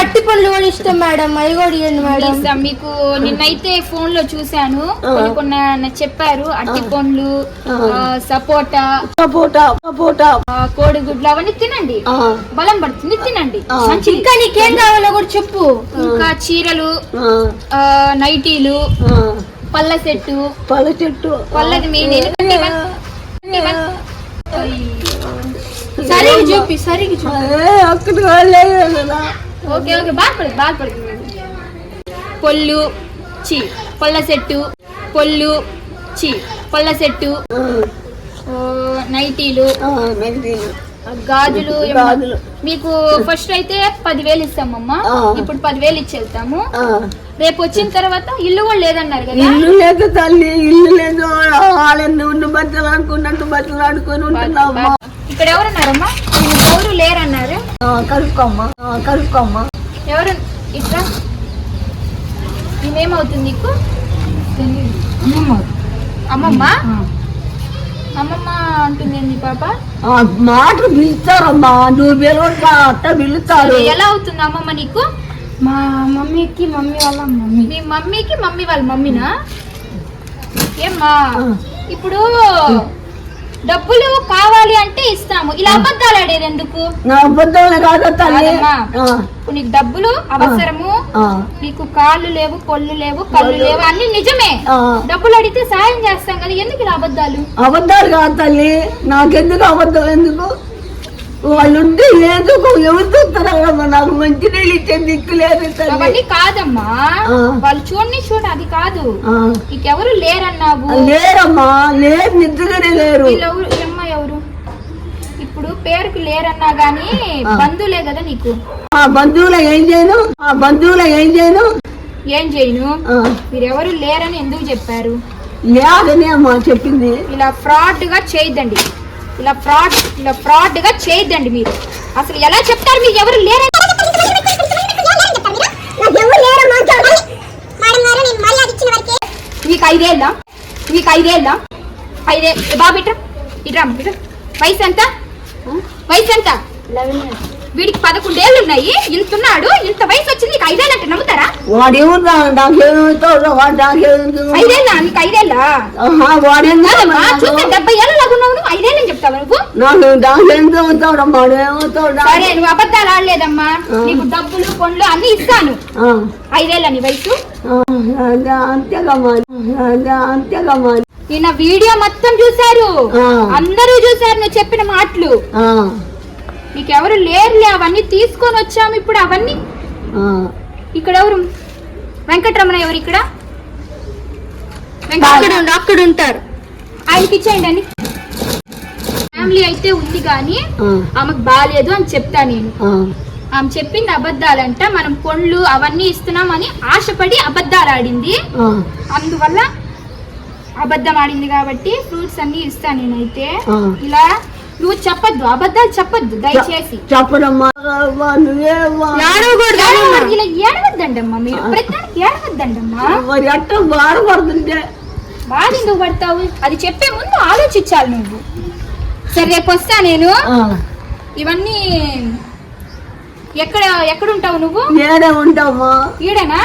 అట్టి పళ్ళు కూడా ఇష్టం మేడం. అవి కూడా ఇవ్వండి మేడం. మీకు నిన్నైతే ఫోన్లో చూశాను కొన్ని చెప్పారు. అట్టి పండ్లు సపోటా సపోటా సపోటా. కోడిగుడ్లు అవన్నీ తినండి. బలం పడుతుంది తినండి. ఇంకా నీకేం కావాలో కూడా చెప్పు. ఇంకా చీరలు నైటీలు పళ్ళ సెట్టు. పళ్ళ చెట్టు. పళ్ళది మెయిన్ ఇవన్- సరిగా ఓకే ఓకే బాధపడదు బాధపడదు పొల్లు చి పళ్ళ సెట్టు పొల్లు చి పళ్ళ సెట్టు నైటీలు. గాజులు. మీకు ఫస్ట్ అయితే పదివేలు ఇస్తామమ్మా. ఇప్పుడు పదివేలు ఇచ్చేస్తాము. ఆ, రేపు వచ్చిన తర్వాత ఇల్లు కూడా లేదన్నారు కదా? ఇల్లు లేదు తల్లి ఇల్లు లేదు. వాళ్ళని ఉండి బట్టలు ఆడుకున్నట్టు బట్టలు ఆడుకొని ఉంటున్నామ్మా ఇక్కడ ఎవరున్నారమ్మా? ఎవరు లేరన్నారు? కలుపుకోమ్మా కలుపుకోమ్మా ఎవరు? ఇట్లా? ఈమెమవుతుంది నీకు? అమ్మమ్మ. అమ్మమ్మ? అంటుంది ఏంది పాప? ఆ, మాటలు పిలుస్తారమ్మా. నువ్వు పిలవట్లా అట్ట పిలుస్తారు. ఎలా అవుతుంది అమ్మమ్మ నీకు? మా మమ్మీకి మమ్మీ వాళ్ళ మమ్మీ. మీ మమ్మీకి మమ్మీ వాళ్ళ మమ్మీనా? ఏమ్మా. ఇప్పుడు డబ్బులు కావాలి అంటే ఇస్తాము ఇలా అబద్ధాలు ఆడేది ఎందుకు? నా అబద్ధం కాదు తల్లి ఇప్పుడు నీకు డబ్బులు అవసరము నీకు కాళ్ళు లేవు కొళ్ళు లేవు కళ్ళు లేవు అన్ని నిజమే. డబ్బులు అడిగితే సాయం చేస్తాం కదా ఎందుకు ఇలా అబద్ధాలు? అబద్ధాలు కాదు తల్లి. నాకెందుకు అబద్ధం? ఎందుకు? వాళ్ళు ఉంటే ఎందుకు ఎవరు చూస్తారమ్మా నాకు మంచి నీళ్ళు ఇచ్చే దిక్కు లేదు అవన్నీ కాదమ్మా. వాళ్ళు చూడని చూడ అది కాదు. నీకెవరు లేరన్నావు? లేరమ్మా లేరు నిద్రగానే లేరు. ఎవరు? ఇప్పుడు పేరుకి లేరన్నా గానీ. బంధువులే కదా నీకు? ఆ బంధువుల ఏం చేయను? ఆ బంధువుల ఏం చేయను? ఏం చేయను? మీరెవరు లేరని ఎందుకు చెప్పారు? లేదని అమ్మా చెప్పింది. ఇలా ఫ్రాడ్గా చేయొద్దండి. ఇలా ఫ్రాడ్ ఇలా ఫ్రాడ్గా చేయొద్దండి మీరు. అసలు ఎలా చెప్తారు మీరు? ఎవరు లేరని మీకు ఐదేళ్ళ? నీకు ఐదేళ్ళ ఐదే బాబు ఇట్రా. ఇట్రా ఇట్రా. వయసు ఎంత? వయసు ఎంత? Eleven years. వీడికి పదకొండేళ్ళు ఉన్నాయి ఇంతున్నాడు ఇంత వయసు వచ్చింది నీకు ఐదేళ్ళు అంటే నమ్ముతారా వాడు ఐదేళ్ళ? నీకు ఐదేళ్ళ? వాడేందా చూస్తే డెబ్బై ఏళ్ళ లాగున్నావు నువ్వు. ఐదేళ్ళని చెప్తావు నువ్వు? నాకు నాకేంతో అవుతాడు వాడు ఏమవుతాడు సరే నువ్వు అబద్ధాలు ఆడలేదమ్మా. నీకు డబ్బులు పండ్లు అన్ని ఇస్తాను. ఐదేళ్ళ నీ వయసు? వీడియో మొత్తం చూశారు. ఆ. అందరూ చూశారు నువ్వు చెప్పిన మాటలు. నీకెవరు లేరులే అవన్నీ తీసుకొని వచ్చాము ఇప్పుడు అవన్నీ. ఇక్కడ ఎవరు వెంకటరమణ ఎవరు ఇక్కడ? అక్కడ ఉంటారు. ఆయనకి ఇచ్చేయండి అని ఫ్యామిలీ అయితే ఉంది కానీ ఆమెకు బాగాలేదు అని చెప్తా నేను. ఆమె చెప్పింది అబద్ధాలంట మనం పండ్లు అవన్నీ ఇస్తున్నామని ఆశపడి అబద్ధాలు ఆడింది. అందువల్ల అబద్ధం ఆడింది కాబట్టి ఫ్రూట్స్ అన్ని ఇస్తా నేనైతే. ఇలా నువ్వు చెప్పొద్దు అబద్ధాలు చెప్పొద్దు దయచేసి. ఏడవకూడదు. ఇలా ఏడవద్దండమ్మా మీరు. ప్రతిదానికి ఏడవద్దండమ్మా. అట్ట బాధపడుతుంటే బాధ ఎందుకు పడతావు అది చెప్పే ముందు ఆలోచించాలి నువ్వు. సరే రేపు వస్తా నేను. ఇవన్నీ ఎక్కడ ఎక్కడ ఉంటావు నువ్వు? ఏడే ఉంటామా? ఈడేనా?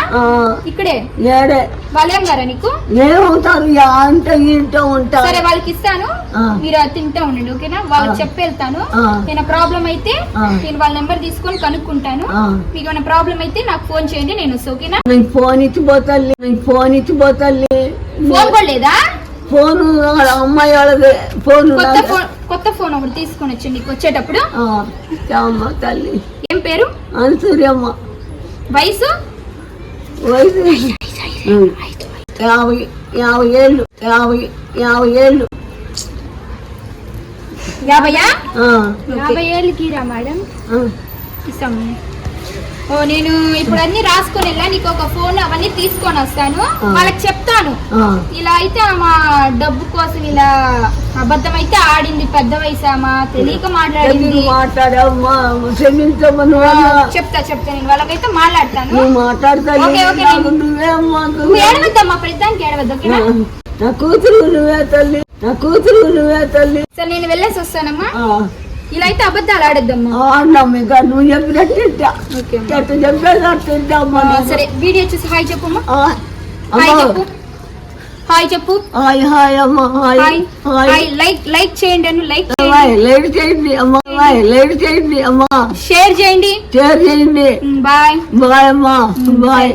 ఇక్కడే? ఏడే వాళ్ళేం గారా నీకు ఏమవుతారు అంట ఇంట ఉంటా. సరే వాళ్ళకి ఇస్తాను. మీరు తింటా ఉండండి ఓకేనా? వాళ్ళకి. చెప్పి వెళ్తాను. నేను ప్రాబ్లం అయితే. నేను వాళ్ళ నెంబర్ తీసుకొని కనుక్కుంటాను. మీకు ఏమైనా ప్రాబ్లం అయితే నాకు ఫోన్ చేయండి నేను ఓకేనా? నీకు ఫోన్ ఇచ్చిపోతాలి నీకు ఫోన్ ఇచ్చిపోతాలి ఫోన్ కూడా లేదా? ఫోన్ అమ్మాయి వాళ్ళది. ఫోన్ కొత్త ఫోన్ కొత్త ఫోన్ ఒకటి తీసుకొని వచ్చి నీకు వచ్చేటప్పుడు. తల్లి. ఏం పేరు? అనుసూర్యమ్మ వయసు? వయసు. యాభై యాభై ఏళ్ళు యాభై యాభై ఏళ్ళు. యాభయా? ఆ, యాభై ఏళ్ళకి రా మేడం. ఆ, ఇస్తాము నేను ఇప్పుడు అన్ని రాసుకొని వెళ్ళా. నీకు ఒక ఫోన్ అవన్నీ తీసుకొని వస్తాను. వాళ్ళకి చెప్తాను. ఇలా అయితే మా డబ్బు కోసం ఇలా అబద్ధం అయితే ఆడింది పెద్ద వయసు ఆమె తెలియక మాట్లాడింది. చెప్తా చెప్తా. నేను వాళ్ళకైతే మాట్లాడతాను. ఏడవద్దమ్మా ప్రతిదానికి ఏడవద్దు ఓకేనా? నా కూతురు నువ్వే తల్లి నా కూతురు నువ్వే తల్లి. సరే నేను వెళ్ళేసి వస్తానమ్మా. ఇలా అయితే అబద్ధాలు ఆడద్దమ్మా. నువ్వు చెప్పినట్టు తింటా. ఎట్ట తింటామ్మా. సరే వీడియో చూసి హాయ్ చెప్పమ్మా. హాయ్. చెప్పు. హాయ్ చెప్పు. హాయ్ హాయ్ అమ్మా హాయ్. హాయ్. లైక్ లైక్ చేయండి అను లైక్ హాయ్ లైట్ చేయండి అమ్మా హాయ్ లైట్ చేయండి అమ్మా. షేర్ చేయండి. షేర్ చేయండి. బాయ్. బాయ్ అమ్మా బాయ్.